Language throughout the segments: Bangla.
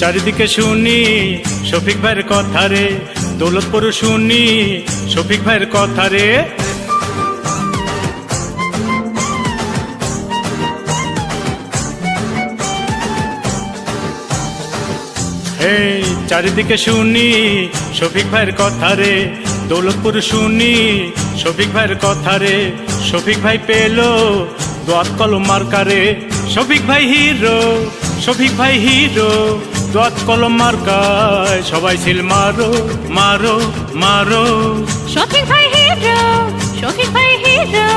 চারিদিকে শুনি শফিক ভাইয়ের কথা রে, দৌলতপুর শুনি শফিক ভাইয়ের কথা রে। চারিদিকে শুনি শফিক ভাইয়ের কথা রে, দৌলতপুর শুনি শফিক ভাইয়ের কথা রে। শফিক ভাই পেল, দোয়াত কলম মার্কারে, শফিক ভাই হিরো। শফিক ভাই হিরো, দোয়াত কলম মার্কায় সবাই ছিল মারো মারো মারো। শফিক ভাই হিরো, শফিক ভাই হিরো,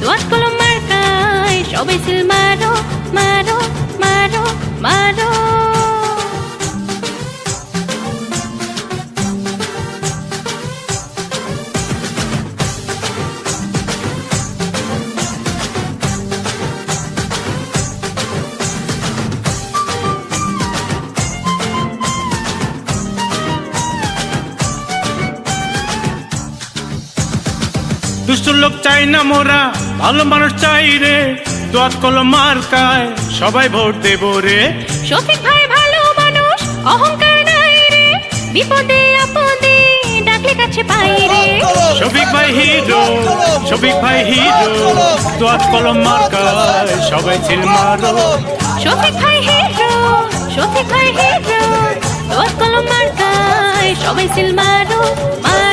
দোয়াত কলম মার্কায় সবাই ছিল মারো মারো মারো মারো। দুষ্ট লোক চাই না মোরা ভালো মানুষ চাই রে। দোয়াত কলম মার্কায় সবাই ভোট দেবো রে। শফিক ভাই ভালো মানুষ অহংকার নাই রে। বিপদে আপদে ডাকলে কাছে পাই রে। শফিক ভাই হিরো শফিক ভাই হিরো দোয়াত কলম মার্কায় সবাই ছিল মারো। শফিক ভাই হিরো শফিক ভাই হিরো দোয়াত কলম মার্কায় সবাই মারো মারো।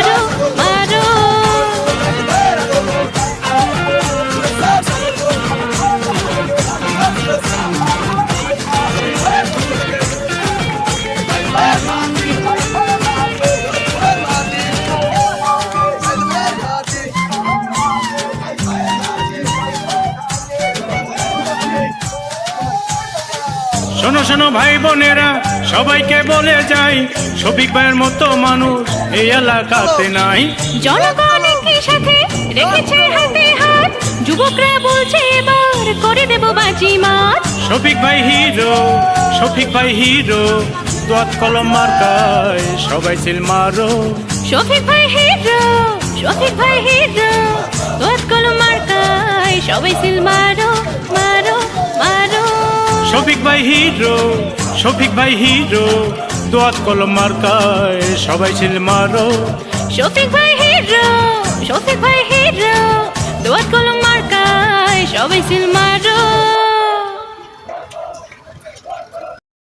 শোনো শোনো ভাই বোনেরা সবাইকে বলে যাই শফিক ভাইয়ের মতো মানুষ এই এলাকাতে নাই। জনগণ একই সাথে রেখেছে হাতে হাত যুবকরা বলছে এবার করে দেব বাজি মাত শফিক ভাই হিরো শফিক ভাই হিরো দোয়াত কলম মার্কায় সবাই ছিল মারো। শফিক ভাই হিরো শফিক ভাই হিরো তোর কলম মার্কায় সবাই সিল মারো। ভাই হিরো, শফিক ভাই হিরো, দোয়াত কলম মার্কায় সবাই ছিল মারো। শফিক ভাই হিরো, শফিক ভাই হিরো, দোয়াত কলম মার্কায় সবাই ছিল মারো।